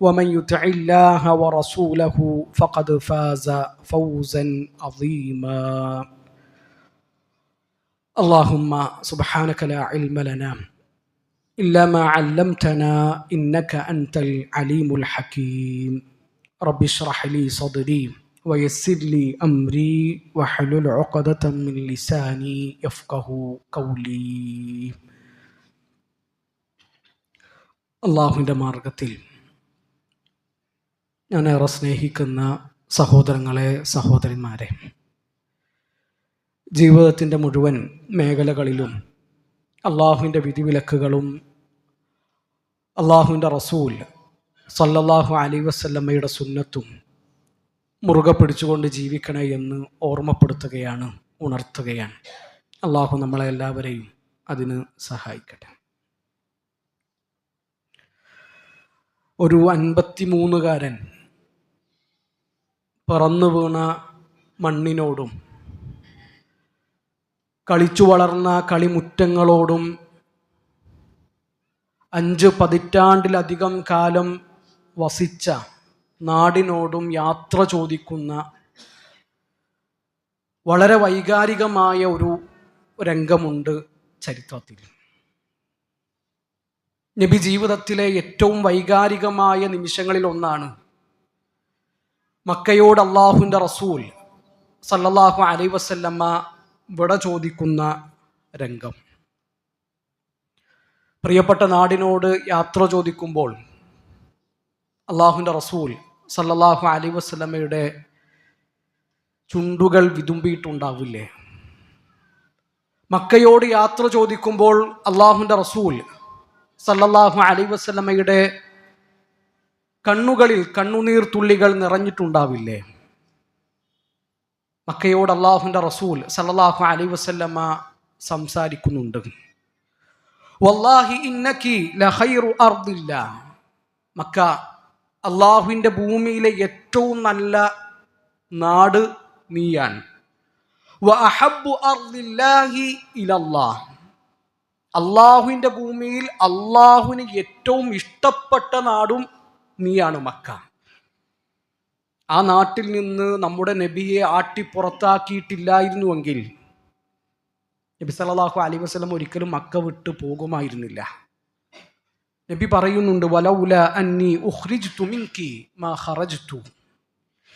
ومن يطع الله ورسوله فقد فاز فوزا عظيما اللهم سبحانك لا علم لنا الا ما علمتنا انك انت العليم الحكيم رب اشرح لي صدري ويسر لي امري واحلل عقدة من لساني يفقه قولي അള്ളാഹുവിൻ്റെ മാർഗത്തിൽ ഞാൻ ഏറെ സ്നേഹിക്കുന്ന സഹോദരങ്ങളെ സഹോദരന്മാരെ ജീവിതത്തിന്റെ മുഴുവൻ മേഖലകളിലും അള്ളാഹുവിന്റെ വിധിവിലക്കുകളും അള്ളാഹുവിന്റെ റസൂൽ സല്ലല്ലാഹു അലൈ വസല്ലമ്മയുടെ സുന്നത്തും മുറുകെ പിടിച്ചുകൊണ്ട് ജീവിക്കണേ എന്ന് ഓർമ്മപ്പെടുത്തുകയാണ് ഉണർത്തുകയാണ്. അള്ളാഹു നമ്മളെ എല്ലാവരെയും അതിന് സഹായിക്കട്ടെ. ഒരു അൻപത്തിമൂന്നുകാരൻ പറന്നു വീണ മണ്ണിനോടും കളിച്ചു വളർന്ന കളിമുറ്റങ്ങളോടും അഞ്ച് പതിറ്റാണ്ടിലധികം കാലം വസിച്ച നാടിനോടും യാത്ര ചോദിക്കുന്ന വളരെ വൈകാരികമായ ഒരു രംഗമുണ്ട് ചരിത്രത്തിൽ. നബി ജീവിതത്തിലെ ഏറ്റവും വൈകാരികമായ നിമിഷങ്ങളിൽ ഒന്നാണ് മക്കയോട് അള്ളാഹുവിന്റെ റസൂൽ സല്ലല്ലാഹു അലൈ വസല്ലമ്മ വിട ചോദിക്കുന്ന രംഗം. പ്രിയപ്പെട്ട നാടിനോട് യാത്ര ചോദിക്കുമ്പോൾ അള്ളാഹുവിന്റെ റസൂൽ സല്ലല്ലാഹു അലൈ വസല്ലമ്മയുടെ ചുണ്ടുകൾ വിതുമ്പിയിട്ടുണ്ടാവില്ലേ? മക്കയോട് യാത്ര ചോദിക്കുമ്പോൾ അള്ളാഹുവിന്റെ റസൂൽ സല്ലല്ലാഹു അലൈ വസല്ലമ്മയുടെ കണ്ണുകളിൽ കണ്ണുനീർ തുള്ളികൾ നിറഞ്ഞിട്ടുണ്ടാവില്ലേ? മക്കയോട് അള്ളാഹുന്റെ റസൂൽ സല്ലല്ലാഹു അലൈ വസല്ലമ്മ സംസാരിക്കുന്നുണ്ട്. വല്ലാഹി മക്ക അള്ളാഹുവിന്റെ ഭൂമിയിലെ ഏറ്റവും നല്ല നാട് നീയാണ്. അള്ളാഹുവിന്റെ ഭൂമിയിൽ അള്ളാഹുവിന് ഏറ്റവും ഇഷ്ടപ്പെട്ട നാടും നീയാണ് മക്ക. ആ നാട്ടിൽ നിന്ന് നമ്മുടെ നബിയെ ആട്ടി പുറത്താക്കിയിട്ടില്ലായിരുന്നുവെങ്കിൽ നബി സല്ലല്ലാഹു അലൈഹി വസ്ലം ഒരിക്കലും മക്ക വിട്ടു പോകുമായിരുന്നില്ല. നബി പറയുന്നുണ്ട് വലൗല അന്നി ഉഹ്രിജ് മിൻകി മഹറജ് തു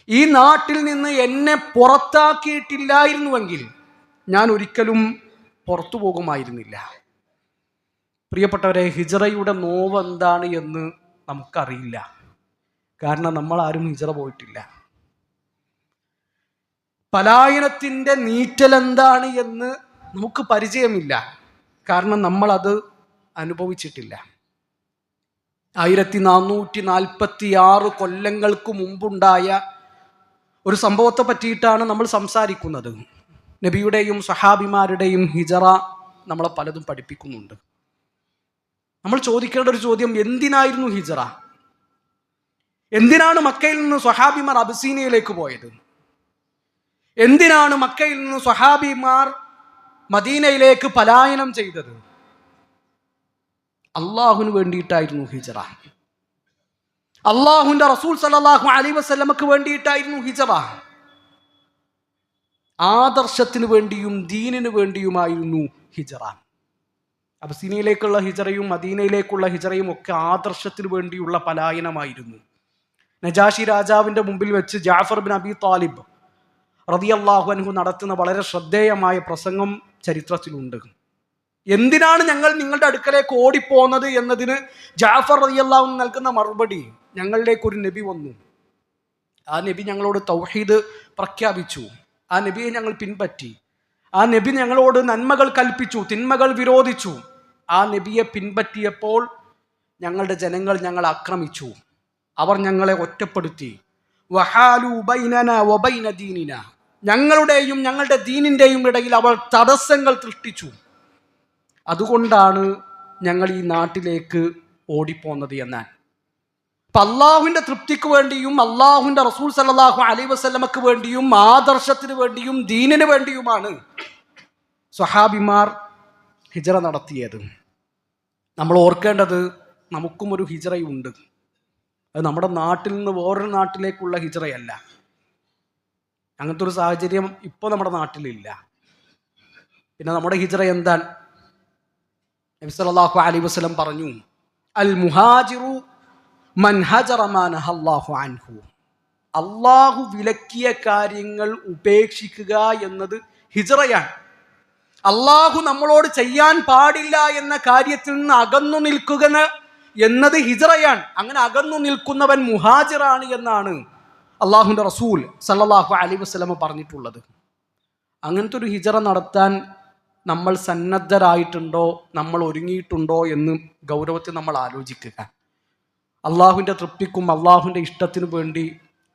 ഈ നാട്ടിൽ നിന്ന് എന്നെ പുറത്താക്കിയിട്ടില്ലായിരുന്നുവെങ്കിൽ ഞാൻ ഒരിക്കലും പുറത്തു പോകുമായിരുന്നില്ല. പ്രിയപ്പെട്ടവരെ ഹിജറയുടെ നോവ് എന്താണ് എന്ന് നമുക്കറിയില്ല. കാരണം നമ്മൾ ആരും ഹിജറ പോയിട്ടില്ല. പലായനത്തിന്റെ നീറ്റൽ എന്താണ് എന്ന് നമുക്ക് പരിചയമില്ല. കാരണം നമ്മളത് അനുഭവിച്ചിട്ടില്ല. ആയിരത്തി നാനൂറ്റി നാൽപ്പത്തി ആറ് കൊല്ലങ്ങൾക്ക് മുമ്പുണ്ടായ ഒരു സംഭവത്തെ പറ്റിയിട്ടാണ് നമ്മൾ സംസാരിക്കുന്നത്. നബിയുടെയും സഹാബിമാരുടെയും ഹിജറ നമ്മളെ പലതും പഠിപ്പിക്കുന്നുണ്ട്. നമ്മൾ ചോദിക്കേണ്ട ഒരു ചോദ്യം എന്തിനായിരുന്നു ഹിജറ? എന്തിനാണ് മക്കയിൽ നിന്ന് സ്വഹാബിമാർ അബസീനയിലേക്ക് പോയത്? എന്തിനാണ് മക്കയിൽ നിന്ന് സ്വഹാബിമാർ മദീനയിലേക്ക് പലായനം ചെയ്തത്? അള്ളാഹുന് വേണ്ടിയിട്ടായിരുന്നു ഹിജറ. അള്ളാഹുന്റെ റസൂൽ സലാഹു അലി വസ്ലമക്ക് വേണ്ടിയിട്ടായിരുന്നു ഹിജറ. ആദർശത്തിന് വേണ്ടിയും ദീനിനു വേണ്ടിയുമായിരുന്നു ഹിജറ. അബസീനയിലേക്കുള്ള ഹിജറയും മദീനയിലേക്കുള്ള ഹിജറയും ഒക്കെ ആദർശത്തിനു വേണ്ടിയുള്ള പലായനമായിരുന്നു. നജാഷി രാജാവിന്റെ മുമ്പിൽ വെച്ച് ജാഫർ ബിൻ അബി താലിബ് റതിയല്ലാഹു അൻഹു നടത്തുന്ന വളരെ ശ്രദ്ധേയമായ പ്രസംഗം ചരിത്രത്തിലുണ്ട്. എന്തിനാണ് ഞങ്ങൾ നിങ്ങളുടെ അടുക്കലേക്ക് ഓടിപ്പോന്നത് എന്നതിന് ജാഫർ റതിയല്ലാഹു നൽകുന്ന മറുപടി ഞങ്ങളിലേക്ക് ഒരു നബി വന്നു. ആ നബി ഞങ്ങളോട് തൗഹീദ് പ്രഖ്യാപിച്ചു. ആ നബിയെ ഞങ്ങൾ പിൻപറ്റി. ആ നബി ഞങ്ങളോട് നന്മകൾ കൽപ്പിച്ചു തിന്മകൾ വിരോധിച്ചു. ആ നബിയെ പിൻപറ്റിയപ്പോൾ ഞങ്ങളുടെ ജനങ്ങൾ ഞങ്ങൾ ആക്രമിച്ചു. അവർ ഞങ്ങളെ ഒറ്റപ്പെടുത്തി. ഞങ്ങളുടെയും ഞങ്ങളുടെ ദീനിന്റെയും ഇടയിൽ അവർ തടസ്സങ്ങൾ സൃഷ്ടിച്ചു. അതുകൊണ്ടാണ് ഞങ്ങൾ ഈ നാട്ടിലേക്ക് ഓടിപ്പോന്നത് എന്നാൽ. അപ്പൊ അള്ളാഹുവിന്റെ തൃപ്തിക്ക് വേണ്ടിയും അള്ളാഹുവിന്റെ റസൂൽ സല്ലാഹു അലൈ വസ്ലമക്ക് വേണ്ടിയും ആദർശത്തിന് വേണ്ടിയും ദീനിന് വേണ്ടിയുമാണ് സ്വഹാബിമാർ ഹിജറ നടത്തിയത്. നമ്മൾ ഓർക്കേണ്ടത് നമുക്കും ഒരു ഹിജറയുണ്ട് അത് നമ്മുടെ നാട്ടിൽ നിന്ന് വേറൊരു നാട്ടിലേക്കുള്ള ഹിജറയല്ല അങ്ങനത്തെ ഒരു സാഹചര്യം ഇപ്പോൾ നമ്മുടെ നാട്ടിലില്ല. പിന്നെ നമ്മുടെ ഹിജറ എന്താണ്? നബി സല്ലല്ലാഹു അലൈഹി വസല്ലം പറഞ്ഞു അൽ മുഹാജിറു മൻ ഹജറ മാ നഹല്ലാഹു അൻഹു. അള്ളാഹു വിലക്കിയ കാര്യങ്ങൾ ഉപേക്ഷിക്കുക എന്നത് ഹിജറയാണ്. അള്ളാഹു നമ്മളോട് ചെയ്യാൻ പാടില്ല എന്ന കാര്യത്തിൽ നിന്ന് അകന്നു നിൽക്കുക എന്നത് ഹിജറയാണ്. അങ്ങനെ അകന്നു നിൽക്കുന്നവൻ മുഹാജിറാണ് എന്നാണ് അള്ളാഹുന്റെ റസൂൽ സല്ലാഹു അലി വസ്ലമ പറഞ്ഞിട്ടുള്ളത്. അങ്ങനത്തെ ഒരു ഹിജറ നടത്താൻ നമ്മൾ സന്നദ്ധരായിട്ടുണ്ടോ നമ്മൾ ഒരുങ്ങിയിട്ടുണ്ടോ എന്ന് ഗൗരവത്തിൽ നമ്മൾ ആലോചിക്കുക. അള്ളാഹുവിന്റെ തൃപ്തിക്കും അള്ളാഹുവിന്റെ ഇഷ്ടത്തിനു വേണ്ടി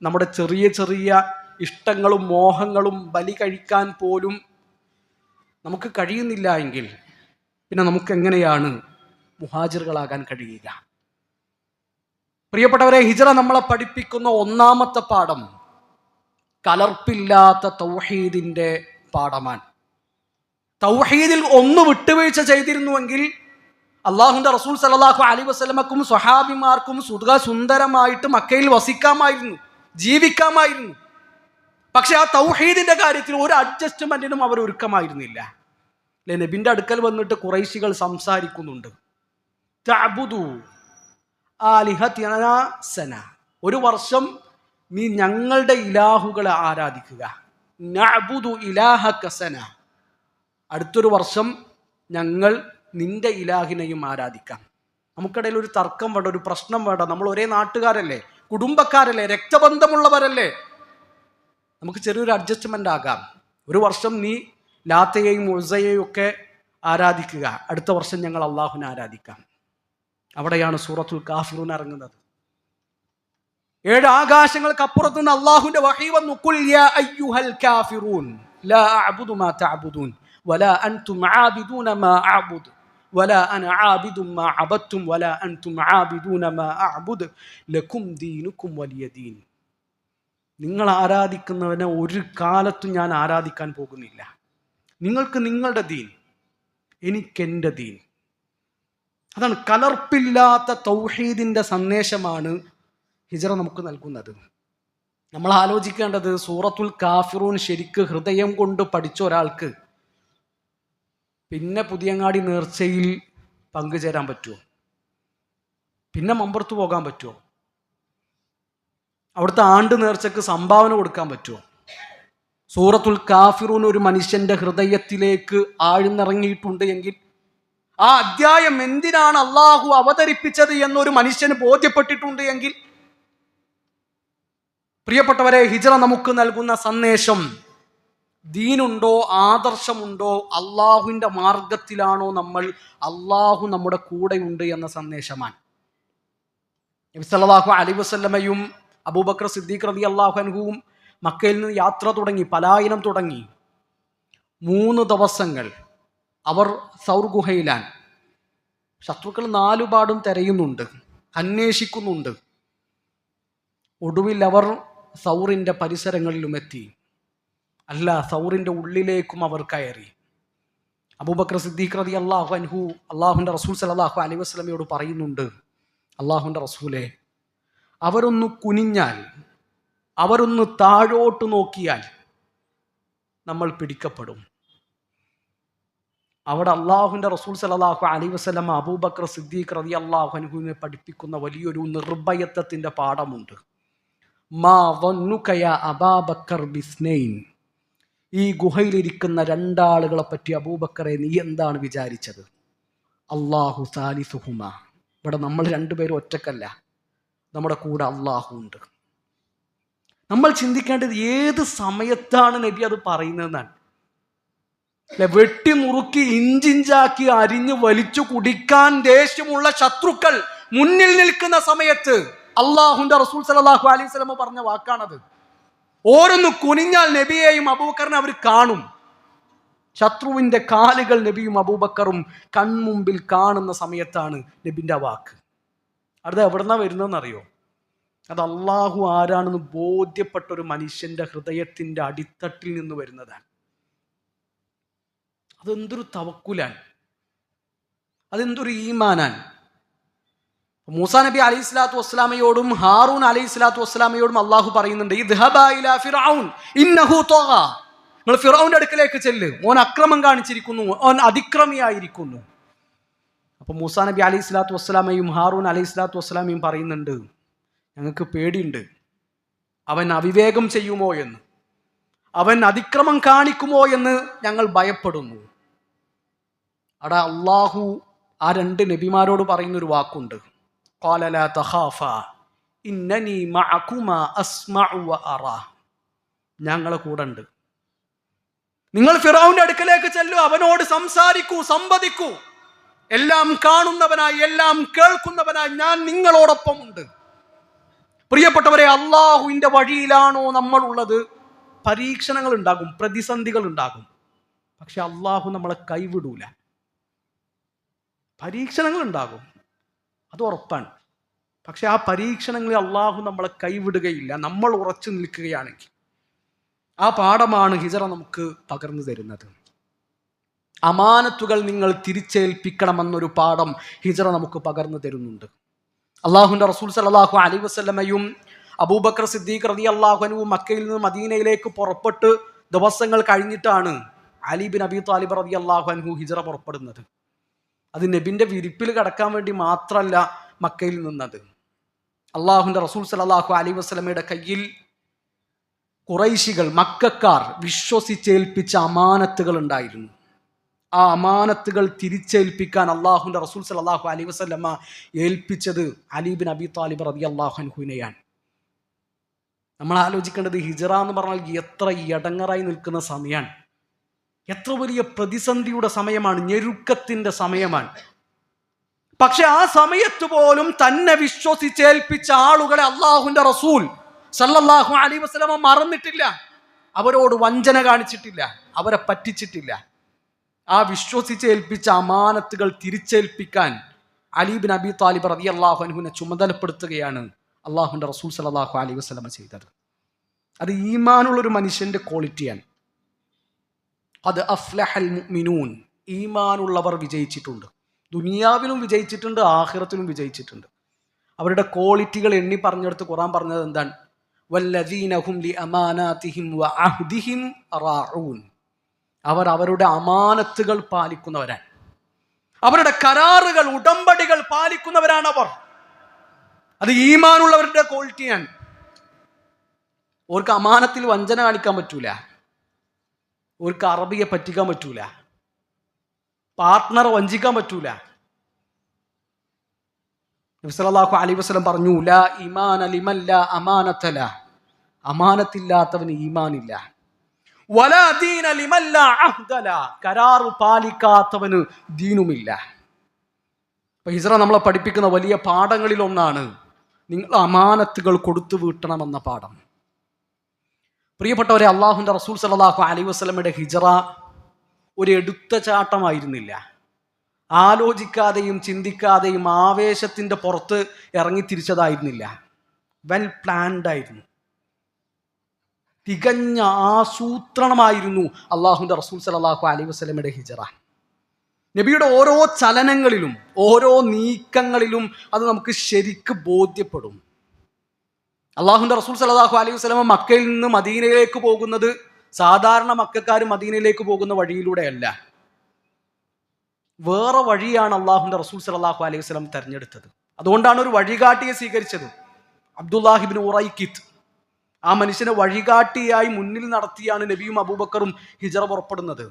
നമ്മുടെ ചെറിയ ചെറിയ ഇഷ്ടങ്ങളും മോഹങ്ങളും ബലി കഴിക്കാൻ പോലും നമുക്ക് കഴിയുന്നില്ല എങ്കിൽ പിന്നെ നമുക്ക് എങ്ങനെയാണ് മുഹാജിറുകളാകാൻ കഴിയുക? പ്രിയപ്പെട്ടവരെ ഹിജറ നമ്മളെ പഠിപ്പിക്കുന്ന ഒന്നാമത്തെ പാഠം കലർപ്പില്ലാത്ത തൗഹീദിന്റെ പാഠമാണ്. തൗഹീദിൽ ഒന്ന് വിട്ടുവീഴ്ച ചെയ്തിരുന്നുവെങ്കിൽ അള്ളാഹുന്റെ റസൂൽ സലാഹു അലി വസ്ലമക്കും സ്വഹാബിമാർക്കും സുഖ സുന്ദരമായിട്ട് മക്കയിൽ വസിക്കാമായിരുന്നു ജീവിക്കാമായിരുന്നു. പക്ഷെ ആ തൗഹീദിന്റെ കാര്യത്തിൽ ഒരു അഡ്ജസ്റ്റ്മെന്റിനും അവർ ഒരുക്കമായിരുന്നില്ല. അല്ലെ? നബിന്റെ അടുക്കൽ വന്നിട്ട് കുറൈശികൾ സംസാരിക്കുന്നുണ്ട്. സന. ഒരു വർഷം നീ ഞങ്ങളുടെ ഇലാഹുകളെ ആരാധിക്കുക. സന. അടുത്തൊരു വർഷം ഞങ്ങൾ നിന്റെ ഇലാഹിനെയും ആരാധിക്കാം. നമുക്കിടയിൽ ഒരു തർക്കം വേണ്ട ഒരു പ്രശ്നം വേണ്ട. നമ്മൾ ഒരേ നാട്ടുകാരല്ലേ? കുടുംബക്കാരല്ലേ? രക്തബന്ധമുള്ളവരല്ലേ? നമുക്ക് ചെറിയൊരു അഡ്ജസ്റ്റ്മെന്റ് ആകാം. ഒരു വർഷം നീ ലാത്തയെയും ഉസയെയും ഒക്കെ ആരാധിക്കുക. അടുത്ത വർഷം ഞങ്ങൾ അള്ളാഹുവിനെ ആരാധിക്കാം. അവിടെയാണ് സൂറത്തുൽ കാഫിറൂൻ ഇറങ്ങുന്നത്. ഏഴ് ആകാശങ്ങൾക്ക് അപ്പുറത്ത് നിന്ന് അള്ളാഹുവിന്റെ വഹി വന്നു. "ഖുൽ യാ അയ്യുഹൽ കാഫിറൂൻ ലാ അഅബുദു മാ തഅബുദൂൻ വലാ അൻതും ആബിദൂന മാ അഅബുദ് വലാ അന ആബിദും മാ അബദ്തും വലാ അൻതും ആബിദൂന മാ അഅബുദ് ലക്കും ദീനുക്കും നിങ്ങൾ ആരാധിക്കുന്നവനെ ഒരു കാലത്തും ഞാൻ ആരാധിക്കാൻ പോകുന്നില്ല. നിങ്ങൾക്ക് നിങ്ങളുടെ ദീൻ എനിക്കെന്റെ ദീൻ. അതാണ് കലർപ്പില്ലാത്ത തൗഹീദിന്റെ സന്ദേശമാണ് ഹിജറ നമുക്ക് നൽകുന്നത്. നമ്മൾ ആലോചിക്കേണ്ടത് സൂറത്തുൽ കാഫിറൂൻ ശരിക്ക് ഹൃദയം കൊണ്ട് പഠിച്ച ഒരാൾക്ക് പിന്നെ പുതിയങ്ങാടി നേർച്ചയിൽ പങ്കുചേരാൻ പറ്റുമോ പിന്നെ മമ്പുറത്ത് പോകാൻ പറ്റുമോ അവിടുത്തെ ആണ്ട് നേർച്ചക്ക് സംഭാവന കൊടുക്കാൻ പറ്റുമോ സൂറത്തുൽ കാഫിറൂൻ ഒരു മനുഷ്യന്റെ ഹൃദയത്തിലേക്ക് ആഴ്ന്നിറങ്ങിയിട്ടുണ്ട് എങ്കിൽ ആ അധ്യായം എന്തിനാണ് അള്ളാഹു അവതരിപ്പിച്ചത് എന്നൊരു മനുഷ്യന് ബോധ്യപ്പെട്ടിട്ടുണ്ട് എങ്കിൽ പ്രിയപ്പെട്ടവരെ ഹിജറ നമുക്ക് നൽകുന്ന സന്ദേശം ദീനുണ്ടോ ആദർശമുണ്ടോ അള്ളാഹുവിന്റെ മാർഗത്തിലാണോ നമ്മൾ അള്ളാഹു നമ്മുടെ കൂടെയുണ്ട് എന്ന സന്ദേശമാണ്. നബി സല്ലല്ലാഹു അലൈഹി വസല്ലമയും അബൂബക്കർ സിദ്ദീഖ് റബി അള്ളാഹു അൻഹുവും മക്കയിൽ നിന്ന് യാത്ര തുടങ്ങി പലായനം തുടങ്ങി. മൂന്ന് ദിവസങ്ങൾ അവർ സൗർ ഗുഹയിലാൻ ശത്രുക്കൾ നാലുപാടും തിരയുന്നുണ്ട് അന്വേഷിക്കുന്നുണ്ട്. ഒടുവിൽ അവർ സൗറിന്റെ പരിസരങ്ങളിലും എത്തി. അല്ല സൗറിന്റെ ഉള്ളിലേക്കും അവർ കയറി. അബൂബക്കർ സിദ്ദീഖ് റതി അള്ളാഹു അൻഹു അള്ളാഹുന്റെ റസൂൽ സലാഹു അലൈഹി വസ്ലമയോട് പറയുന്നുണ്ട് അള്ളാഹുന്റെ റസൂലെ അവരൊന്ന് കുനിഞ്ഞാൽ അവരൊന്ന് താഴോട്ട് നോക്കിയാൽ നമ്മൾ പിടിക്കപ്പെടും. അവിടെ അള്ളാഹുവിന്റെ റസൂൽ സലാഹു അലി വസ്ലം അബൂബക്കർ സിദ്ദീഖ് റതി അള്ളാഹു പഠിപ്പിക്കുന്ന വലിയൊരു നിർഭയത്വത്തിന്റെ പാഠമുണ്ട്. മാ ഈ ഗുഹയിലിരിക്കുന്ന രണ്ടാളുകളെ പറ്റി അബൂബക്കറെ നീ എന്താണ് വിചാരിച്ചത്? അള്ളാഹു സാലിസുഹുമ. ഇവിടെ നമ്മൾ രണ്ടുപേരും ഒറ്റക്കല്ല. നമ്മുടെ കൂടെ അള്ളാഹു ഉണ്ട്. നമ്മൾ ചിന്തിക്കേണ്ടത് ഏത് സമയത്താണ് നബി അത് പറയുന്നതെന്നാണ്. അല്ലെ വെട്ടി മുറുക്കി ഇഞ്ചിഞ്ചാക്കി അരിഞ്ഞ് വലിച്ചു കുടിക്കാൻ ദേഷ്യമുള്ള ശത്രുക്കൾ മുന്നിൽ നിൽക്കുന്ന സമയത്ത് അള്ളാഹുന്റെ റസൂൽ സലാഹു അലൈഹി സ്വലമ പറഞ്ഞ വാക്കാണത്. ഓരോന്ന് കുനിഞ്ഞാൽ നബിയെയും അബൂബക്കറിനെ അവർ കാണും. ശത്രുവിന്റെ കാലുകൾ നബിയും അബൂബക്കറും കൺമുമ്പിൽ കാണുന്ന സമയത്താണ് നബിന്റെ വാക്ക്. അത് എവിടെന്നാ വരുന്നതെന്നറിയോ? അത് അള്ളാഹു ആരാണെന്ന് ബോധ്യപ്പെട്ട ഒരു മനുഷ്യന്റെ ഹൃദയത്തിന്റെ അടിത്തട്ടിൽ നിന്ന് വരുന്നതാണ്. അതെന്തൊരു തവക്കുലാൻ അതെന്തൊരു ഈമാനാൻ മൂസാ നബി അലൈഹി സ്വലാത്തു വസ്സലാമയോടും ഹാറൂൻ അലൈഹി സ്വലാത്തു വസ്സലാമയോടും അള്ളാഹു പറയുന്നുണ്ട് നിങ്ങൾ ഫിറൌന്റെ അടുക്കലേക്ക് ചെല്ല് ഓൻ അക്രമം കാണിച്ചിരിക്കുന്നു ഓൻ അതിക്രമിയായിരിക്കുന്നു. അപ്പൊ മൂസാ നബി അലൈഹി സ്വലാത്തു വസ്സലാമയും ഹാറൂൻ അലൈഹി സ്വലാത്തു വസ്സലാമയും പറയുന്നുണ്ട് ഞങ്ങൾക്ക് പേടിയുണ്ട്. അവൻ അവിവേകം ചെയ്യുമോ എന്ന്. അവൻ അതിക്രമം കാണിക്കുമോ എന്ന് ഞങ്ങൾ ഭയപ്പെടുന്നു. അവിടെ അള്ളാഹു ആ രണ്ട് നബിമാരോട് പറയുന്നൊരു വാക്കുണ്ട്. ഇന്നനി അസ്മഉ ഞങ്ങളെ കൂടെ ഉണ്ട്. നിങ്ങൾ ഫിറാവിന്റെ അടുക്കലേക്ക് ചെല്ലു അവനോട് സംസാരിക്കൂ സംവദിക്കൂ. എല്ലാം കാണുന്നവനായി എല്ലാം കേൾക്കുന്നവനായി ഞാൻ നിങ്ങളോടൊപ്പം ഉണ്ട്. പ്രിയപ്പെട്ടവരെ അള്ളാഹുവിന്റെ വഴിയിലാണോ നമ്മളുള്ളത്? പരീക്ഷണങ്ങൾ ഉണ്ടാകും പ്രതിസന്ധികൾ ഉണ്ടാകും. പക്ഷെ അള്ളാഹു നമ്മളെ കൈവിടൂല. പരീക്ഷണങ്ങൾ ഉണ്ടാകും. അത് ഉറപ്പാണ്. പക്ഷെ ആ പരീക്ഷണങ്ങളിൽ അള്ളാഹു നമ്മളെ കൈവിടുകയില്ല. നമ്മൾ ഉറച്ചു നിൽക്കുകയാണെങ്കിൽ ആ പാഠമാണ് ഹിജറ നമുക്ക് പകർന്നു തരുന്നത്. അമാനത്തുകൾ നിങ്ങൾ തിരിച്ചേൽപ്പിക്കണമെന്നൊരു പാഠം ഹിജറ നമുക്ക് പകർന്നു തരുന്നുണ്ട്. അള്ളാഹുന്റെ റസൂൽ സലാഹു അലി വസ്ലമയും അബൂബക്കർ സിദ്ദീഖ് റതി അള്ളാഹുനുവും മക്കയിൽ നിന്ന് മദീനയിലേക്ക് പുറപ്പെട്ട് ദിവസങ്ങൾ കഴിഞ്ഞിട്ടാണ് അലി ബിൻ അബി താലിബ് റതി അള്ളാഹു അൻഹു ഹിജറ പുറപ്പെടുന്നത്. അത് നബിന്റെ വിരിപ്പിൽ കടക്കാൻ വേണ്ടി മാത്രമല്ല മക്കയിൽ നിന്നത്. അള്ളാഹുന്റെ റസൂൽ സലാഹു അലി വസ്ലമയുടെ കയ്യിൽ കുറൈശികൾ മക്കാർ വിശ്വസിച്ചേൽപ്പിച്ച അമാനത്തുകൾ ഉണ്ടായിരുന്നു. ആ അമാനത്തുകൾ തിരിച്ചേൽപ്പിക്കാൻ അള്ളാഹുന്റെ റസൂൽ സലാഹു അലി വസ്ലമ്മ ഏൽപ്പിച്ചത് അലീബിൻ അബി താലിബ് റബി അള്ളാഹുഹുനെയാണ് നമ്മൾ ആലോചിക്കേണ്ടത് ഹിജറ എന്ന് പറഞ്ഞാൽ എത്ര ഇടങ്ങറായി നിൽക്കുന്ന സമയമാണ്. എത്ര വലിയ പ്രതിസന്ധിയുടെ സമയമാണ് ഞെരുക്കത്തിന്റെ സമയമാണ്. പക്ഷെ ആ സമയത്ത് പോലും തന്നെ വിശ്വസിച്ചേൽപ്പിച്ച ആളുകളെ അള്ളാഹുവിന്റെ റസൂൽ സല്ലല്ലാഹു അലൈ വസ്ലമ മറന്നിട്ടില്ല. അവരോട് വഞ്ചന കാണിച്ചിട്ടില്ല അവരെ പറ്റിച്ചിട്ടില്ല. ആ വിശ്വസിച്ച് ഏൽപ്പിച്ച അമാനത്തുകൾ തിരിച്ചേൽപ്പിക്കാൻ അലീബിൻ അബി താലിബ് റതി അള്ളാഹു ചുമതലപ്പെടുത്തുകയാണ് അള്ളാഹുന്റെ റസൂൽ സലാഹു അലി വസ്ലമ ചെയ്തത്. അത് ഈമാനുള്ളൊരു മനുഷ്യന്റെ ക്വാളിറ്റിയാണ്. അത് അഫ്ലഹൽ മിനൂൻ ഈമാനുള്ളവർ വിജയിച്ചിട്ടുണ്ട്. ദുനിയാവിലും വിജയിച്ചിട്ടുണ്ട് ആഹിറത്തിലും വിജയിച്ചിട്ടുണ്ട്. അവരുടെ ക്വാളിറ്റികൾ എണ്ണി പറഞ്ഞെടുത്ത് ഖുറാൻ പറഞ്ഞത് എന്താണ്? വല്ലദീനഹും ലി അമാനാതിഹിം വ അഹ്ദിഹിം റാഊൻ അവർ അവരുടെ അമാനത്തുകൾ പാലിക്കുന്നവരാണ്. അവരുടെ കരാറുകൾ ഉടമ്പടികൾ പാലിക്കുന്നവരാണ് അവർ. അത് ഈമാനുള്ളവരുടെ ക്വാളിറ്റിയാണ്. ഓർക്ക് അമാനത്തിൽ വഞ്ചന കാണിക്കാൻ പറ്റൂല. ഓർക്ക് അറബിയെ പറ്റിക്കാൻ പറ്റൂല. പാർട്ട്ണറെ വഞ്ചിക്കാൻ പറ്റൂല. നബ്സലാഹു അലി വസ്ലം പറഞ്ഞു ലാ ഇമാൻ അലിമല്ല അമാനത്തല. അമാനത്തില്ലാത്തവന് ഈമാനില്ല. കരാറ് പാലിക്കാത്തവന് ദീനുമില്ല. ഇപ്പൊ ഹിസ്ര നമ്മളെ പഠിപ്പിക്കുന്ന വലിയ പാഠങ്ങളിൽ ഒന്നാണ് നിങ്ങൾ അമാനത്തുകൾ കൊടുത്തു വീട്ടണമെന്ന പാഠം. പ്രിയപ്പെട്ടവരെ അള്ളാഹുന്റെ റസൂൽ സലാഹു അലൈ വസ്ലമയുടെ ഹിജറ ഒരു എടുത്ത ചാട്ടമായിരുന്നില്ല. ആലോചിക്കാതെയും ചിന്തിക്കാതെയും ആവേശത്തിന്റെ പുറത്ത് ഇറങ്ങി തിരിച്ചതായിരുന്നില്ല. വെൽ പ്ലാൻഡ് ആയിരുന്നു. തികഞ്ഞ ആസൂത്രണമായിരുന്നു അള്ളാഹുന്റെ റസൂൽ സലാഹു അലൈ വസ്ലമയുടെ ഹിജറ. നബിയുടെ ഓരോ ചലനങ്ങളിലും ഓരോ നീക്കങ്ങളിലും അത് നമുക്ക് ശരിക്ക് ബോധ്യപ്പെടും. അള്ളാഹുന്റെ റസൂൽ സലാഹു അലൈഹി വസ്ലമ മക്കയിൽ നിന്ന് മദീനയിലേക്ക് പോകുന്നത് സാധാരണ മക്കാർ മദീനയിലേക്ക് പോകുന്ന വഴിയിലൂടെയല്ല. വേറെ വഴിയാണ് അള്ളാഹുന്റെ റസൂൽ സലാഹു അലൈഹി വസ്ലം തെരഞ്ഞെടുത്തത്. അതുകൊണ്ടാണ് ഒരു വഴികാട്ടിയെ സ്വീകരിച്ചത്. അബ്ദുല്ലാഹിബിൻ ഉറൈക്കിത്ത് ആ മനുഷ്യനെ വഴികാട്ടിയായി മുന്നിൽ നടത്തിയാണ് നബിയും അബൂബക്കറും ഹിജറ പുറപ്പെടുന്നത്.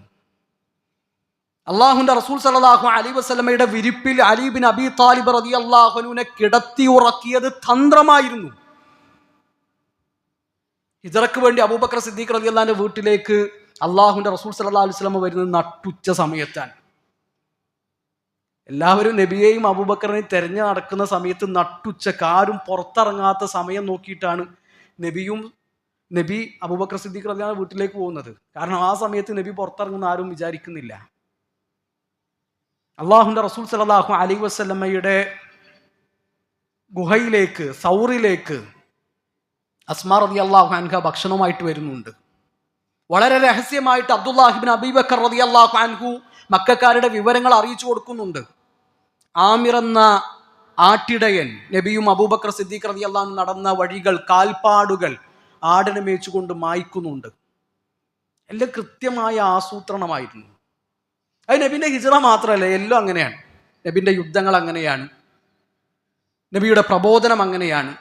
അള്ളാഹുന്റെ റസൂൽ സലാഹു അലി വസ്ലമയുടെ വിരിപ്പിൽ അലീബിൻ അബി താലിബ് റതി അള്ളാഹുനുവിനെ കിടത്തി ഉറക്കിയത് തന്ത്രമായിരുന്നു. ഹിജറക്ക് വേണ്ടി അബൂബക്കർ സിദ്ദീഖ് റതി അള്ളാഹിന്റെ വീട്ടിലേക്ക് അള്ളാഹുന്റെ റസൂൽ സല്ലാ അലൈഹി സ്വലമ വരുന്നത് നട്ടുച്ച സമയത്താണ്. എല്ലാവരും നബിയെയും അബൂബക്കറിനെയും തെരഞ്ഞു നടക്കുന്ന സമയത്ത് നട്ടുച്ചക്ക് ആരും പുറത്തിറങ്ങാത്ത സമയം നോക്കിയിട്ടാണ് നബിയും നബി അബൂബക്കർ സിദ്ദീഖ് റലിയാണ് വീട്ടിലേക്ക് പോകുന്നത്. കാരണം ആ സമയത്ത് നബി പുറത്തിറങ്ങുന്ന ആരും വിചാരിക്കുന്നില്ല. അള്ളാഹുന്റെ റസൂൽ സലാഹു അലൈ വസ്ലമ്മയുടെ ഗുഹയിലേക്ക് സൗറിലേക്ക് അസ്മാർ റതി അള്ളാഹു അൻഹ ഭക്ഷണമായിട്ട് വരുന്നുണ്ട്. വളരെ രഹസ്യമായിട്ട് അബ്ദുല്ലാഹിബിൻ അബീബക്കർ റതി അള്ളാഹു അൻഹു മക്കാരുടെ വിവരങ്ങൾ അറിയിച്ചു കൊടുക്കുന്നുണ്ട്. ആമിർ എന്ന ആട്ടിടയൻ നബിയും അബൂബക്കർ സിദ്ദീഖ് റതി അള്ളാഹു നടന്ന വഴികൾ കാൽപ്പാടുകൾ ആടിനെ മേച്ചുകൊണ്ട് മായ്ക്കുന്നുണ്ട്. എല്ലാം കൃത്യമായ ആസൂത്രണമായിരുന്നു. അത് നബിന്റെ ഹിജറ മാത്രമല്ല എല്ലാം അങ്ങനെയാണ്. നബിന്റെ യുദ്ധങ്ങൾ അങ്ങനെയാണ്. നബിയുടെ പ്രബോധനം അങ്ങനെയാണ്.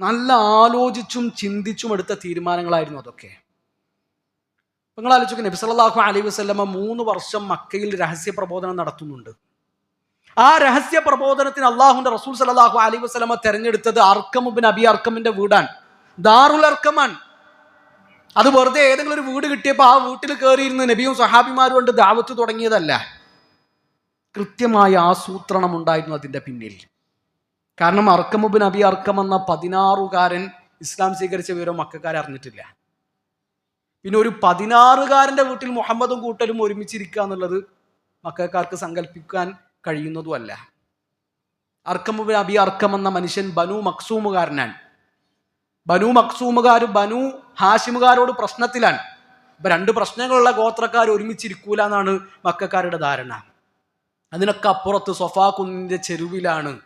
നല്ല ആലോചിച്ചും ചിന്തിച്ചും എടുത്ത തീരുമാനങ്ങളായിരുന്നു അതൊക്കെ. നിങ്ങൾ ആലോചിക്കുക നബി സല്ലല്ലാഹു അലൈഹി മൂന്ന് വർഷം മക്കയിൽ രഹസ്യ പ്രബോധനം നടത്തുന്നുണ്ട്. ആ രഹസ്യ പ്രബോധനത്തിന് അള്ളാഹുന്റെ റസൂൽ സലാഹു അലൈഹി വസ്ലമ തെരഞ്ഞെടുത്തത് അർക്കമുബിൻ അബി അർക്കമിന്റെ വീടാണ്. ദാറുൽ അർക്കമാൻ അത് വെറുതെ ഏതെങ്കിലും ഒരു വീട് കിട്ടിയപ്പോൾ ആ വീട്ടിൽ കയറിയിരുന്ന് നബിയും സഹാബിമാരും കൊണ്ട് ദാവത്ത് തുടങ്ങിയതല്ല. കൃത്യമായ ആസൂത്രണം ഉണ്ടായിരുന്നു അതിന്റെ പിന്നിൽ. കാരണം അർക്കമുബിൻ അബി അർക്കം എന്ന പതിനാറുകാരൻ ഇസ്ലാം സ്വീകരിച്ച വിവരം മക്കാരെ അറിഞ്ഞിട്ടില്ല. പിന്നെ ഒരു പതിനാറുകാരന്റെ വീട്ടിൽ മുഹമ്മദും കൂട്ടരും ഒരുമിച്ചിരിക്കുക എന്നുള്ളത് മക്കാർക്ക് സങ്കല്പിക്കാൻ കഴിയുന്നതുമല്ല. അർക്കം അബി അർക്കം എന്ന മനുഷ്യൻ ബനു മക്സൂമുകാരനാണ്. ബനു മക്സൂമുകാർ ബനു ഹാഷിമുകാരോട് പ്രശ്നത്തിലാണ്. ഇപ്പൊ രണ്ട് പ്രശ്നങ്ങളുള്ള ഗോത്രക്കാർ ഒരുമിച്ചിരിക്കൂല എന്നാണ് മക്കാരുടെ ധാരണ. അതിനൊക്കെ അപ്പുറത്ത് സൊഫാ കുന്നിന്റെ ചെരുവിലാണ്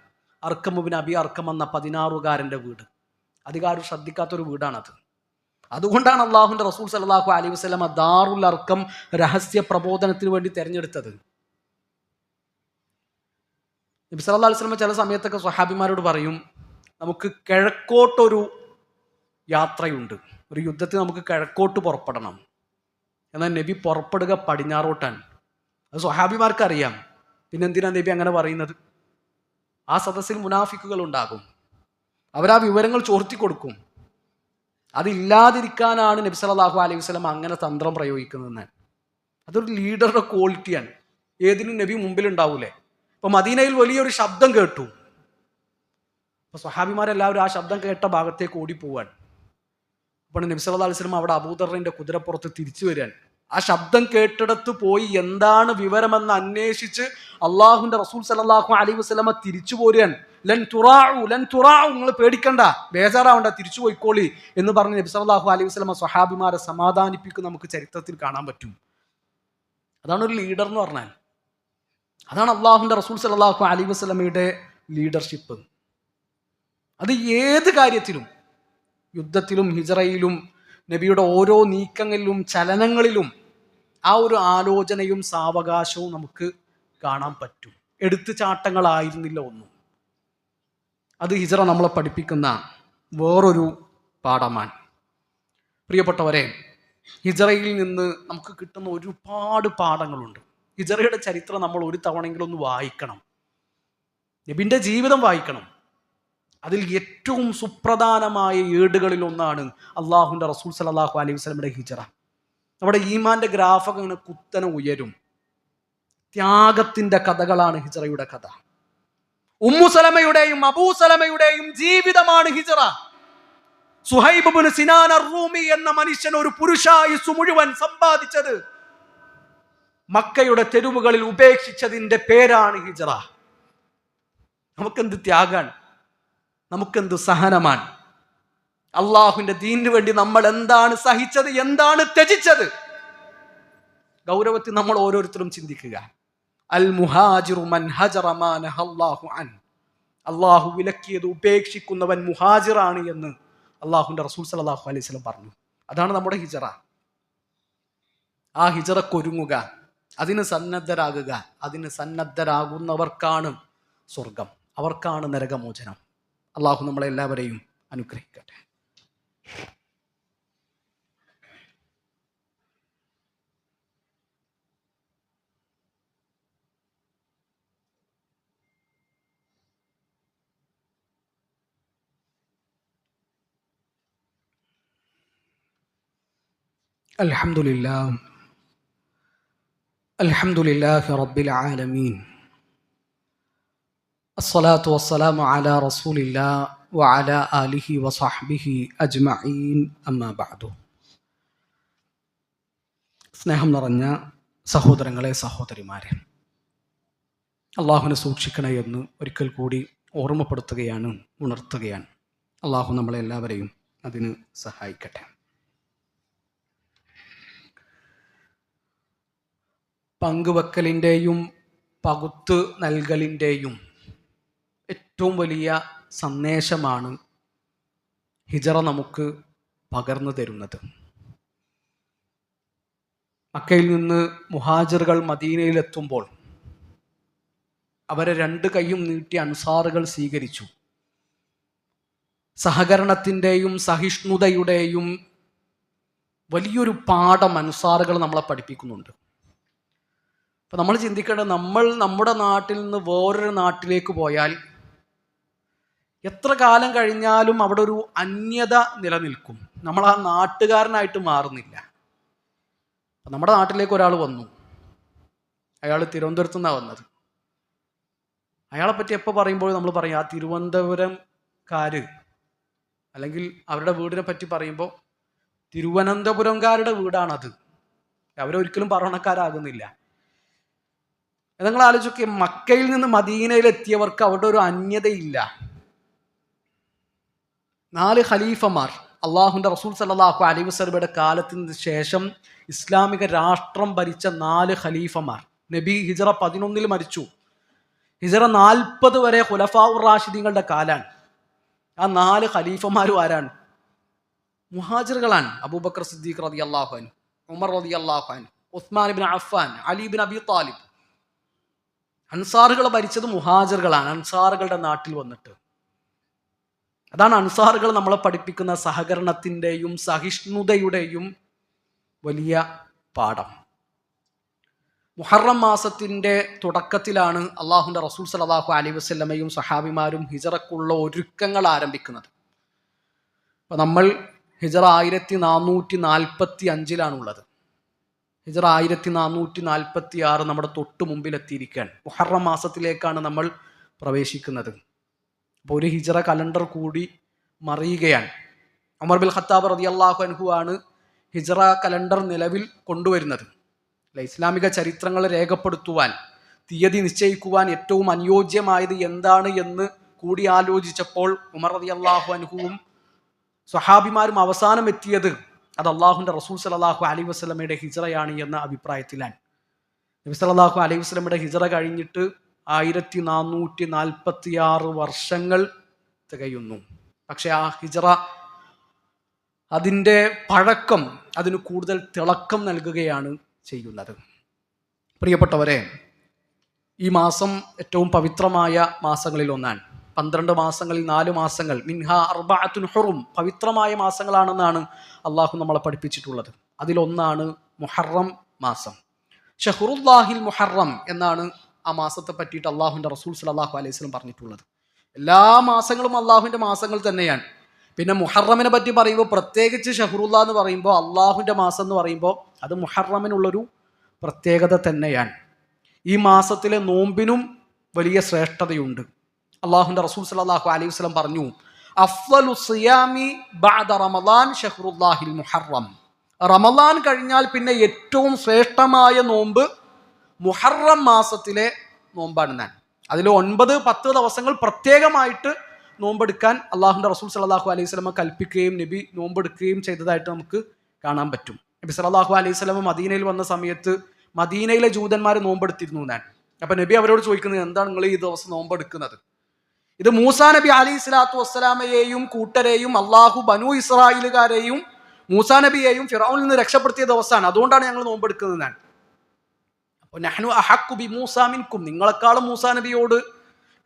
അർക്കമുബിൻ അബി അർക്കം എന്ന പതിനാറുകാരന്റെ വീട്. അധികാരം ശ്രദ്ധിക്കാത്തൊരു വീടാണത്. അതുകൊണ്ടാണ് അള്ളാഹുന്റെ റസൂൽ സലാഹു അലൈഹി ദാറുൽ അർക്കം രഹസ്യ പ്രബോധനത്തിന് വേണ്ടി തെരഞ്ഞെടുത്തത്. നബി അലൈഹി സ്വലമ ചില സമയത്തൊക്കെ സ്വഹാബിമാരോട് പറയും നമുക്ക് കിഴക്കോട്ടൊരു യാത്രയുണ്ട്. ഒരു യുദ്ധത്തിൽ നമുക്ക് കിഴക്കോട്ട് പുറപ്പെടണം. എന്നാൽ നബി പുറപ്പെടുക പടിഞ്ഞാറോട്ടാണ്. അത് സ്വഹാബിമാർക്ക് അറിയാം പിന്നെ എന്തിനാ നബി അങ്ങനെ പറയുന്നത്? ആ സദസ്സിൽ മുനാഫിക്കുകൾ ഉണ്ടാകും. അവരാ വിവരങ്ങൾ ചോർത്തി കൊടുക്കും. അതില്ലാതിരിക്കാനാണ് നബി സല്ലല്ലാഹു അലൈഹി വസ്ലം അങ്ങനെ തന്ത്രം പ്രയോഗിക്കുന്നതെന്ന്. അതൊരു ലീഡറുടെ ക്വാളിറ്റിയാണ് ഏതിനും നബി മുമ്പിൽ ഇപ്പൊ മദീനയിൽ വലിയൊരു ശബ്ദം കേട്ടു. അപ്പൊ സ്വഹാബിമാരെല്ലാവരും ആ ശബ്ദം കേട്ട ഭാഗത്തേക്ക് ഓടിപ്പോവാൻ. അപ്പോൾ നബി സല്ലല്ലാഹു അലൈഹി വസല്ലം അവിടെ അബൂദറിന്റെ കുതിരപ്പുറത്ത് തിരിച്ചു വരാൻ. ആ ശബ്ദം കേട്ടിടത്ത് പോയി എന്താണ് വിവരമെന്ന് അന്വേഷിച്ച് അള്ളാഹുന്റെ റസൂൽ സലാഹു അലൈഹി വസ്ലമ തിരിച്ചു പോരാൻ ലൻ തുറാവു ലൻ തുറാവു നിങ്ങൾ പേടിക്കണ്ട ബേജാറാവണ്ട തിരിച്ചു പോയിക്കോളി എന്ന് പറഞ്ഞ് നബി സല്ലല്ലാഹു അലൈഹി വസ്ലമ സ്വഹാബിമാരെ സമാധാനിപ്പിക്കും നമുക്ക് ചരിത്രത്തിൽ കാണാൻ പറ്റും. അതാണ് ഒരു ലീഡർ എന്ന് പറഞ്ഞാൽ. അതാണ് അള്ളാഹുന്റെ റസൂൽ സലാഹു അലൈഹി വസല്ലമയുടെ ലീഡർഷിപ്പ് അത് ഏത് കാര്യത്തിലും യുദ്ധത്തിലും ഹിജറയിലും നബിയുടെ ഓരോ നീക്കങ്ങളിലും ചലനങ്ങളിലും ആ ഒരു ആലോചനയും സാവകാശവും നമുക്ക് കാണാൻ പറ്റും. എടുത്തുചാട്ടങ്ങളായിരുന്നില്ല ഒന്നും. അത് ഹിജറ നമ്മളെ പഠിപ്പിക്കുന്ന വേറൊരു പാഠമാണ്. പ്രിയപ്പെട്ടവരെ ഹിജറയിൽ നിന്ന് നമുക്ക് കിട്ടുന്ന ഒരുപാട് പാഠങ്ങളുണ്ട്. ഹിജറയുടെ ചരിത്രം നമ്മൾ ഒരു തവണയെങ്കിലും ഒന്ന് വായിക്കണം. നബിന്റെ ജീവിതം വായിക്കണം. അതിൽ ഏറ്റവും സുപ്രധാനമായ ഏടുകളിൽ ഒന്നാണ് അള്ളാഹുന്റെ റസൂൽ സലാഹു അലൈഹി വസ്ലമിയുടെ ഹിജറ. നമ്മുടെ ഈമാന്റെ ഗ്രാഫൊക്കെ ഇങ്ങനെ കുത്തനെ ഉയരും. ത്യാഗത്തിന്റെ കഥകളാണ് ഹിജറയുടെ കഥ. ഉമ്മുസലമയുടെയും അബൂസലമയുടെയും ജീവിതമാണ് ഹിജറ. സുഹൈബുബിന് സിനാൻ റൂമി എന്ന മനുഷ്യൻ ഒരു പുരുഷായുസ് മുഴുവൻ സമ്പാദിച്ചത് മക്കയുടെ തെരുവുകളിൽ ഉപേക്ഷിച്ചതിന്റെ പേരാണ് ഹിജറ. നമുക്കെന്ത് ത്യാഗാണ്? നമുക്കെന്ത് സഹനമാണ്? അള്ളാഹുവിന്റെ ദീനിന് വേണ്ടി നമ്മൾ എന്താണ് സഹിച്ചത് എന്താണ് ത്യജിച്ചത്? ഗൗരവത്തിൽ നമ്മൾ ഓരോരുത്തരും ചിന്തിക്കുക. അൽ മുഹാജിറു മൻ അൻ. അള്ളാഹു വിലക്കിയത് ഉപേക്ഷിക്കുന്നവൻ മുഹാജിറാണ് എന്ന് അള്ളാഹുവിന്റെ റസൂൽ സലാഹു അലൈഹി പറഞ്ഞു. അതാണ് നമ്മുടെ ഹിജറ. ആ ഹിജറക്കൊരുങ്ങുക അതിന് സന്നദ്ധരാകുക അതിന് സന്നദ്ധരാകുന്നവർക്കാണ് സ്വർഗം അവർക്കാണ് നരകമോചനം അള്ളാഹു നമ്മളെല്ലാവരെയും അനുഗ്രഹിക്കട്ടെ الحمد لله الحمد لله رب العالمين الصلاة والسلام على رسول الله وعلى آله وصحبه أجمعين أما بعد സ്നേഹം നിറഞ്ഞ സഹോദരങ്ങളെ സഹോദരിമാരെ അള്ളാഹുവിനെ സൂക്ഷിക്കണേ എന്ന് ഒരിക്കൽ കൂടി ഓർമ്മപ്പെടുത്തുകയാണ് ഉണർത്തുകയാണ് അള്ളാഹു നമ്മളെ എല്ലാവരെയും അതിന് സഹായിക്കട്ടെ പങ്കുവെക്കലിന്റെയും പകുത്ത് നൽകലിന്റെയും ഏറ്റവും വലിയ സന്ദേശമാണ് ഹിജറ നമുക്ക് പകർന്നു തരുന്നത്. മക്കയിൽ നിന്ന് മുഹാജിറുകൾ മദീനയിലെത്തുമ്പോൾ അവരെ രണ്ട് കൈയും നീട്ടി അൻസാറുകൾ സ്വീകരിച്ചു. സഹകരണത്തിന്റെയും സഹിഷ്ണുതയുടെയും വലിയൊരു പാഠം അൻസാറുകൾ നമ്മളെ പഠിപ്പിക്കുന്നുണ്ട്. അപ്പം നമ്മൾ ചിന്തിക്കേണ്ടത് നമ്മൾ നമ്മുടെ നാട്ടിൽ നിന്ന് വേറൊരു നാട്ടിലേക്ക് പോയാൽ എത്ര കാലം കഴിഞ്ഞാലും അവിടെ ഒരു അന്യത നിലനിൽക്കും. നമ്മൾ ആ നാട്ടുകാരനായിട്ട് മാറുന്നില്ല. നമ്മുടെ നാട്ടിലേക്ക് ഒരാൾ വന്നു. അയാൾ തിരുവനന്തപുരത്തു നിന്നാണ് വന്നത്. അയാളെ പറ്റി എപ്പോൾ പറയുമ്പോൾ നമ്മൾ പറയും ആ തിരുവനന്തപുരംകാർ അല്ലെങ്കിൽ അവരുടെ വീടിനെ പറ്റി പറയുമ്പോൾ തിരുവനന്തപുരംകാരുടെ വീടാണത്. അവരൊരിക്കലും പറവണക്കാരാകുന്നില്ല. നിങ്ങൾ ആലോചിക്കുക മക്കയിൽ നിന്ന് മദീനയിൽ എത്തിയവർക്ക് അവിടെ ഒരു അന്യതയില്ല. നാല് ഖലീഫമാർ അള്ളാഹുന്റെ റസൂൽ സല്ലാഹു അലൈഹി വസ്ലമയുടെ കാലത്തിന് ശേഷം ഇസ്ലാമിക രാഷ്ട്രം ഭരിച്ച നാല് ഖലീഫമാർ. നബി ഹിജറ പതിനൊന്നിൽ മരിച്ചു. ഹിജറ നാൽപ്പത് വരെ ഹുലഫാഉർ റാഷിദീങ്ങളുടെ കാലാണ്. ആ നാല് ഖലീഫമാരും ആരാണ്? മുഹാജിറുകളാണ്. അബൂബക്കർ സിദ്ദീഖ് റതി അള്ളാഹുൻ ഉമർ റതി അള്ളാഹുൻ Usman bin Affan Ali bin Abi Talib. അൻസാറുകൾ ഭരിച്ചത് മുഹാജറുകളാണ്. അൻസാറുകളുടെ നാട്ടിൽ വന്നിട്ട്. അതാണ് അൻസാറുകൾ നമ്മളെ പഠിപ്പിക്കുന്ന സഹകരണത്തിന്റെയും സഹിഷ്ണുതയുടെയും വലിയ പാഠം. മുഹറം മാസത്തിന്റെ തുടക്കത്തിലാണ് അള്ളാഹുന്റെ റസൂൽ സലാഹു അലി വസ്ല്ലമയും സഹാബിമാരും ഹിജറക്കുള്ള ഒരുക്കങ്ങൾ ആരംഭിക്കുന്നത്. അപ്പം നമ്മൾ ഹിജറ ആയിരത്തി നാനൂറ്റി നാൽപ്പത്തി അഞ്ചിലാണുള്ളത്. ഹിജറ ആയിരത്തി നാനൂറ്റി നാൽപ്പത്തി ആറ് നമ്മുടെ തൊട്ട് മുമ്പിൽ എത്തിയിരിക്കുകയാണ് മുഹറം മാസത്തിലേക്കാണ് നമ്മൾ പ്രവേശിക്കുന്നത്. അപ്പോൾ ഒരു ഹിജറ കലണ്ടർ കൂടി മറിയുകയാണ്. അമർ ബിൽ ഖത്താബ് റതി അള്ളാഹു അൻഹു ആണ് ഹിജറ കലണ്ടർ നിലവിൽ കൊണ്ടുവരുന്നത്. അല്ല ഇസ്ലാമിക ചരിത്രങ്ങൾ രേഖപ്പെടുത്തുവാൻ തീയതി നിശ്ചയിക്കുവാൻ ഏറ്റവും അനുയോജ്യമായത് എന്താണ് എന്ന് കൂടി ആലോചിച്ചപ്പോൾ ഉമർ റതി അള്ളാഹു അൻഹുവും സ്വഹാബിമാരും അവസാനം എത്തിയത് അത് അള്ളാഹുന്റെ റസൂൽ സലാഹു അലൈ വസ്ലമയുടെ ഹിജറയാണ് എന്ന അഭിപ്രായത്തിലാണ്. നബി സലാഹു അലൈഹി വസ്ലമയുടെ ഹിജറ കഴിഞ്ഞിട്ട് ആയിരത്തി നാനൂറ്റി നാൽപ്പത്തി ആറ് വർഷങ്ങൾ തികയുന്നു. പക്ഷെ ആ ഹിജറ അതിന്റെ പഴക്കം അതിന് കൂടുതൽ തിളക്കം നൽകുകയാണ് ചെയ്യുന്നത്. പ്രിയപ്പെട്ടവരെ ഈ മാസം ഏറ്റവും പവിത്രമായ മാസങ്ങളിൽ ഒന്നാണ്. പന്ത്രണ്ട് മാസങ്ങളിൽ നാല് മാസങ്ങൾ. മിൻഹ അർബാത്തുൻ ഹുറും. പവിത്രമായ മാസങ്ങളാണെന്നാണ് അള്ളാഹു നമ്മളെ പഠിപ്പിച്ചിട്ടുള്ളത്. അതിലൊന്നാണ് മുഹറം മാസം. ഷഹുറുല്ലാഹിൽ മുഹറം എന്നാണ് ആ മാസത്തെ പറ്റിയിട്ട് അള്ളാഹുവിന്റെ റസൂൽ സലാഹു അലൈഹി സ്വലം പറഞ്ഞിട്ടുള്ളത്. എല്ലാ മാസങ്ങളും അള്ളാഹുവിന്റെ മാസങ്ങൾ തന്നെയാണ്. പിന്നെ മുഹറമിനെ പറ്റി പറയുമ്പോൾ പ്രത്യേകിച്ച് ഷഹുറുല്ല എന്ന് പറയുമ്പോൾ അള്ളാഹുവിന്റെ മാസം എന്ന് പറയുമ്പോൾ അത് മുഹറമിനുള്ളൊരു പ്രത്യേകത തന്നെയാണ്. ഈ മാസത്തിലെ നോമ്പിനും വലിയ ശ്രേഷ്ഠതയുണ്ട്. അള്ളാഹുന്റെ റസൂൽ സലാഹു അലൈഹി വസ്ലം പറഞ്ഞു അഫ്ലു സിയാമി ബഅദ റമദാൻ മുഹറം. റമദാൻ കഴിഞ്ഞാൽ പിന്നെ ഏറ്റവും ശ്രേഷ്ഠമായ നോമ്പ് മുഹറം മാസത്തിലെ നോമ്പാണ് ഞാൻ. അതിൽ ഒൻപത് പത്ത് ദിവസങ്ങൾ പ്രത്യേകമായിട്ട് നോമ്പെടുക്കാൻ അള്ളാഹുന്റെ റസൂൽ സലാഹു അലൈഹി സ്വലമ കൽപ്പിക്കുകയും നബി നോമ്പെടുക്കുകയും ചെയ്തതായിട്ട് നമുക്ക് കാണാൻ പറ്റും. നബി സലാഹു അലൈഹി സ്വലമ മദീനയിൽ വന്ന സമയത്ത് മദീനയിലെ ജൂതന്മാർ നോമ്പെടുത്തിരുന്നു ഞാൻ. അപ്പൊ നബി അവരോട് ചോദിക്കുന്നത് എന്താണ് നിങ്ങൾ ഈ ദിവസം നോമ്പെടുക്കുന്നത്? ഇത് മൂസാ നബി അലി സ്വലാത്തു വസ്സലാമയെയും കൂട്ടരെയും അള്ളാഹു ബനു ഇസ്രായേലുകാരെയും മൂസാ നബിയെയും ഫിറൌനിൽ നിന്ന് രക്ഷപ്പെടുത്തിയ ദിവസമാണ്. അതുകൊണ്ടാണ് ഞങ്ങൾ നോമ്പെടുക്കുന്നത് ഞാൻ അപ്പോൾ നഹ്നു അഹക്കു ബി മൂസാ മിൻകും. നിങ്ങളെക്കാളും മൂസാ നബിയോട്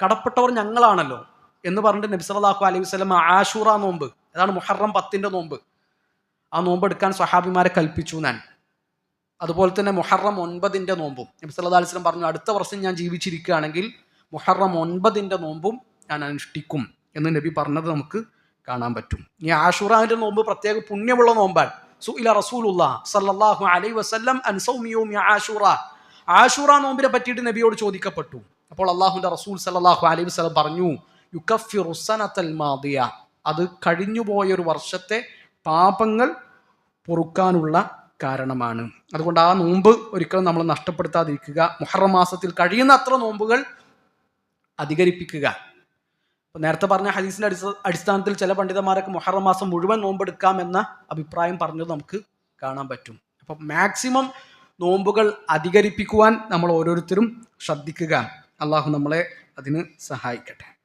കടപ്പെട്ടവർ ഞങ്ങളാണല്ലോ എന്ന് പറഞ്ഞിട്ട് നബി സല്ലല്ലാഹു അലൈഹി വസല്ലം ആഷൂറ നോമ്പ് അതാണ് മുഹറം പത്തിന്റെ നോമ്പ്. ആ നോമ്പ് എടുക്കാൻ സ്വഹാബിമാരെ കൽപ്പിച്ചു ഞാൻ അതുപോലെ തന്നെ മുഹറം ഒൻപതിന്റെ നോമ്പും. നബി സല്ലാ അലൈഹി വസല്ലം പറഞ്ഞു അടുത്ത വർഷം ഞാൻ ജീവിച്ചിരിക്കുകയാണെങ്കിൽ മുഹറം ഒൻപതിന്റെ നോമ്പും ഞാൻ അനുഷ്ഠിക്കും എന്ന് നബി പറഞ്ഞത് നമുക്ക് കാണാൻ പറ്റും. ഈ ആഷുറാന്റെ നോമ്പ് പ്രത്യേക പുണ്യമുള്ള നോമ്പാണ്. സുഇല റസൂലുള്ള സല്ലല്ലാഹു അലൈഹി വസല്ലം അൻ സൗമി യൗമി ആഷുറ. ആഷുറ നോമ്പിനെ പറ്റിയിട്ട് നബിയോട് ചോദിക്കപ്പെട്ടു. അപ്പോൾ അള്ളാഹുന്റെ റസൂൽ സല്ലല്ലാഹു അലൈഹി വസല്ലം പറഞ്ഞു യുക്കഫിറു സനത്തൽ മാദിയ. അത് കഴിഞ്ഞുപോയ ഒരു വർഷത്തെ പാപങ്ങൾ പൊറുക്കാനുള്ള കാരണമാണ്. അതുകൊണ്ട് ആ നോമ്പ് ഒരിക്കലും നമ്മൾ നഷ്ടപ്പെടുത്താതിരിക്കുക. മുഹറം മാസത്തിൽ കഴിയുന്ന അത്ര നോമ്പുകൾ അധികരിപ്പിക്കുക. ഇപ്പൊ നേരത്തെ പറഞ്ഞ ഹദീസിന്റെ അടിസ്ഥ അടിസ്ഥാനത്തിൽ ചില പണ്ഡിതന്മാരൊക്കെ മുഹറം മാസം മുഴുവൻ നോമ്പെടുക്കാം എന്ന അഭിപ്രായം പറഞ്ഞത് നമുക്ക് കാണാൻ പറ്റും. അപ്പൊ മാക്സിമം നോമ്പുകൾ അധികരിപ്പിക്കുവാൻ നമ്മൾ ഓരോരുത്തരും ശ്രദ്ധിക്കുക. അള്ളാഹു നമ്മളെ അതിന് സഹായിക്കട്ടെ.